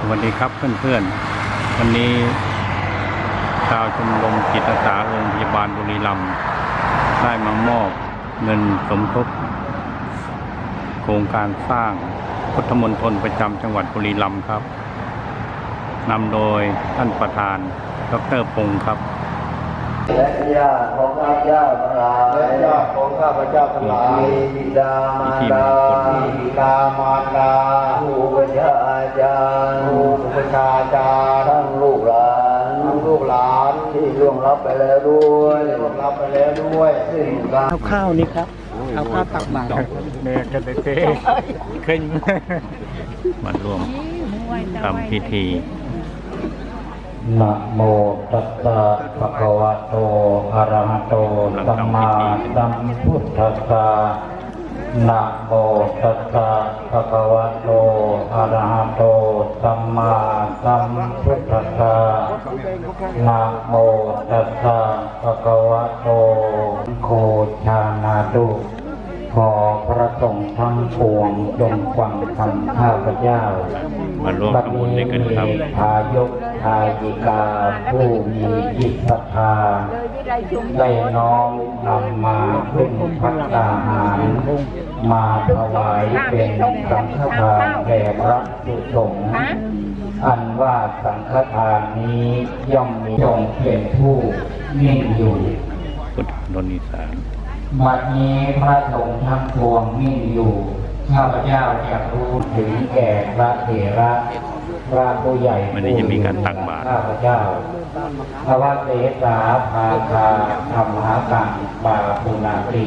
สวัสดีครับเพื่อนๆ วันนี้ชาวชมรมจิตอาสาโรงพยาบาลบุรีรัมย์ได้มามอบเงินสมทบ โครงการสร้างพุทธมณฑลประจำจังหวัดบุรีรัมย์ครับนำโดยท่านประธาน ดรพงศ์ครับและญาติของข้าพเจ้าทั้งหลายและญาติของข้าพเจ้าทั้งหลายมีบิดามารดามีบิดามารดา รูอุปชฌาย์อาจารย์ทั้งลูกหลานทั้งลูกหลานที่ล่วงลับไปแล้วด้วยที่ร่วงรับไปแล้วด้วยซึ่งการข้าวนี่ครับข้าวข้าวตักบาตรเนี่ยกันเต้ขึ้นมาร่วมทำพิธีนะโมตัสสะภะคะวะโตอะระหะโตสัมมาสัมพุทธัสสะ นะโมตัสสะภะคะวะโตอะระหะโตสัมมาสัมพุทธัสสะนะโมตัสสะภะคะวะโตโคชานาตุขอพระสงฆ์ทั้งปวงจงฟังคำข้าพเจ้ามาร่วมทำบุญด้วยกันครับทายกทายิกาผู้มีจิตศรัทธา ได้น้อมนำมาขึ้นพัตตาหาร มาถวายเป็นสังฆทานแด่พระสุสงฆ์อันว่าสังฆทานนี้ย่อมมีจงเป็นผู้นิ่งอยู่พุทธมณฑลอีสานบัดนี้พระสงฆ์ทั้งปวงนิ่งอยู่ ข้าพเจ้าจะรู้ถึงแก่พระเถระ พระผู้ใหญ่วันนี้จะมีการตักบาตรข้าพเจ้าพระวเสสาภาคาธรรมหากังบาปุนาตรี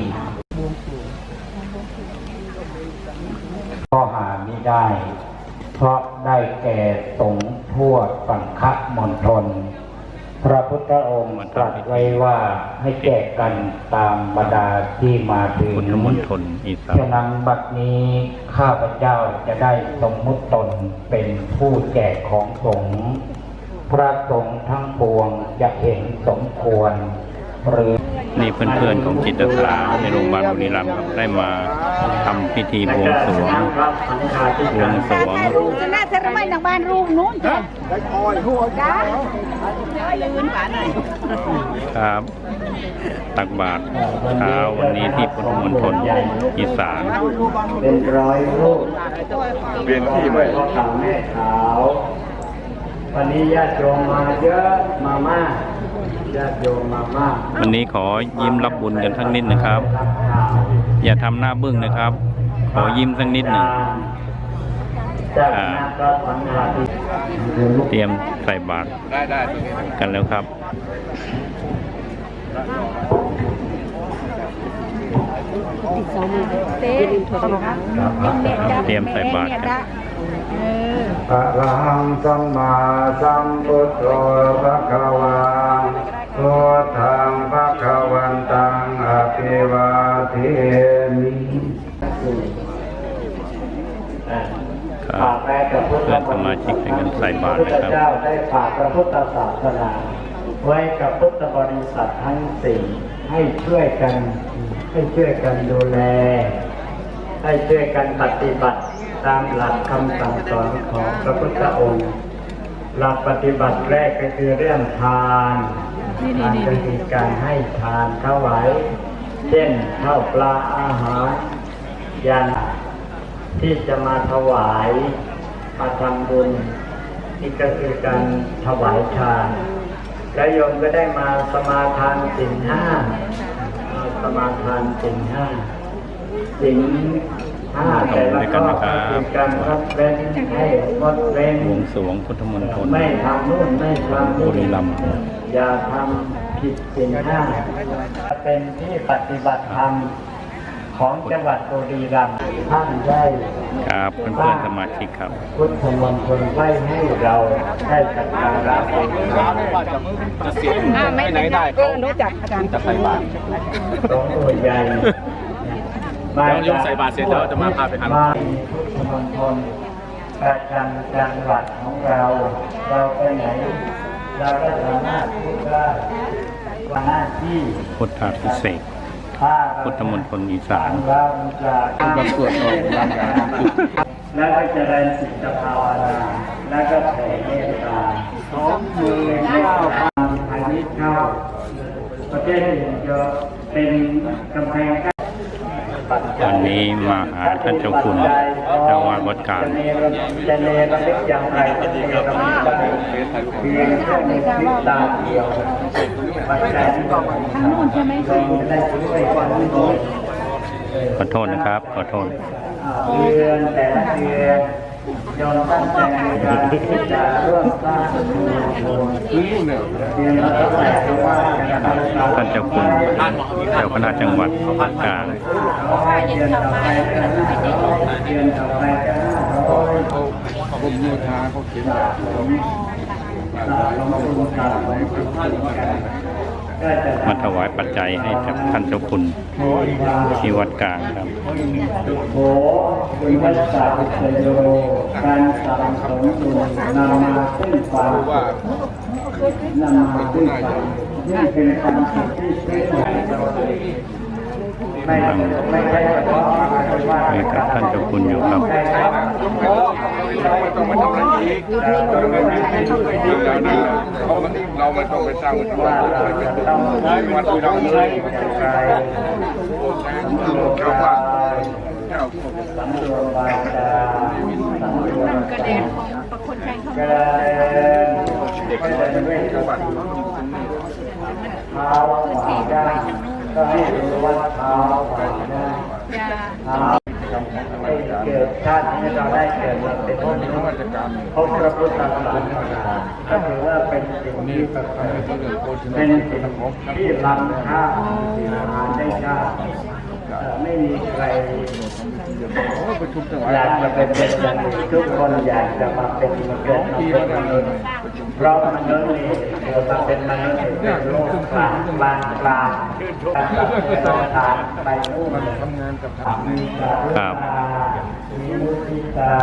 ก็หาไม่ได้ เพราะได้แก่สงฆ์ทั่วสังฆมณฑล พระพุทธองค์ตรัสไว้ว่าให้แจกกันตามบรรดาที่มาถึงพุทธมณฑลอีสานฉะนั้นบัดนี้ข้าพเจ้าจะได้สมมุติตนเป็นผู้แจกของสงฆ์พระสงฆ์ทั้งปวงจะเห็นสมควร หรือ นี่เพื่อนๆของจิตอาสาในโรงพยาบาลบุรีรัมย์ครับได้มาทำพิธีบวงสรวงบวงสรวง จะน่าจะไม่ทางบ้านรูปนู้นจ้ะจ้าลืนหวานหน่อยครับ ตักบาตรเช้าวันนี้ที่พุทธมณฑลอีสาน เป็นร้อยรูปเปลี่ยนที่ใหม่พ่อขาวแม่ขาว วันนี้ญาติโยมมาเยอะมามาก วันนี้ขอยิ้มรับบุญกันทั้งนิดนะครับรับข่าวอย่าทำหน้าบึ้งนะครับ ขอยิ้มสักนิดหนึ่งเจ้าคณะก็ทำงานที่เตรียมใส่บาตรได้ได้กันแล้วครับเต้เตรียมใส่บาตรกันเอออะระหังสัมมาสัมพุทโธภะคะวัง พุทธังภะคะวันตังอภิวาเทมิครับฝากแม่กับพุทธเพื่อนสมาชิกให้กันใส่บาตรพระพุทธนะครับเจ้าได้ฝากพระพุทธศาสนาไว้กับพุทธบริษัททั้งสี่ให้ช่วยกัน ให้ช่วยกันดูแล ให้ช่วยกันปฏิบัติตามหลักคำสั่งสอนของพระพุทธองค์ หลักปฏิบัติแรกก็คือเรื่องทาน ทานก็คือการให้ทานเข้าไว้เช่นข้าวปลาอาหารยาที่จะมาถวายมาทำบุญนี่ก็คือการถวายทาน แล้วโยมก็ได้มาสมาทานสิ่งห้ามาสมาทานสิ่งห้าสิ่ง ห้าแต่ละข้อก็คือการรับเว้นให้งดเว้นบวงสรวงพุทธมณฑลไม่ทำนู่นไม่ทำบุนี่รีรัมย์อย่าทำผิดสิ่งห้าเป็นที่ปฏิบัติธรรมของจังหวัดบุรีรัมย์ท่านได้ครับเพื่อนๆสมาชิกครับ พุทธมณฑลไว้ให้เราได้สักการะบูชาจะเสียงอ่าไม่ไหนได้ก็เขารู้จักอาจารย์จะใส่บาตรหลวงปู่ใหญ่ เดี๋ยวโยมใส่บาตรเสร็จแล้วจะมาพาไปหาหลวงปู่มาพุทธมณฑลประจำจังหวัดของเรา เราไปไหน เราก็สามารถพูดได้ว่าหน้าที่พุทธาพิเศษกถ้าเราพุทธมณฑลอีสานเราจะบางส่วนของแล้วก็เจริญจิตภาวนา แล้วก็แผ่เมตตาสองมือเข้าทางพาณิชย์เข้าประเทศอื่นจะเป็นกำแพงกั้น วันนี้มาหาท่านเจ้าคุณเจ้าวาดวัดกลางจะเนรมิตอย่างไรจะเนรมิตได้เพียงแค่ในพริบตาเดียวปัจจัยที่ต้องทั้งหมดใช่ไหมเราจะได้ช่วยกันทุกคนขอโทษนะครับ ขอโทษเดือนแต่ละเดือน โยมตั้งใจในการที่จะร่วมสร้างชุมชนเดือนละเท่าไหร่ว่าท่านเจ้าคุณเจ้าคณะจังหวัดวัดกลางเอาให้นต่อไปก็ห้าร้อยนต่อไปผมโยธาเขาเขียนลงทุนสะสมทุนกันก็จะ มาถวายปัจจัยให้กับท่านเจ้าคุณที่วัดกลางครับโหคุณพระศาสตร์โยการสั่งสมบุญนำมาซึ่งความว่านำมาซึ่งความนี่เป็นความคิดที่ช่วยใหญ่ไม่ไม่ใช่เฉพาะว่าให้กับท่านเจ้าคุณอยู่ครับ ไม่ต้องมาทำอะไรอีกเราไม่มีที่ไม่ดีแล้วนะเราเราไม่ต้องไปสร้างวัดว่าเราเราไม่จะต้ต้อองงใช้วัดเราเลใช้ยใจสำรวจกายสำรวจวาจาสำรวจกระเด็นของประคนชัยเขากระเด็นก็เดินด้วยสติเท้าขวาด้านก็ให้รู้ว่าเท้าขวาด้านจะ เกิดชาตินี้เราได้เกิดมาเป็นพระราชการพบพระพุทธศาสนาก็ถือว่าเป็นสิ่งที่เป็นสิ่งที่ล้ำค่าหาได้ยากเอ่อไม่มีใครอยากจะเป็นเป็นทุกคนอยากจะมาเป็นมนุษย์เป็นมนุษย์ เราะมนุษย์นี่เกิดมาเป็นมนุษย์เป็นโลกกลางบางกลางการตัดทานไปนู่นทำงานกับมีกรุณามีมุติตา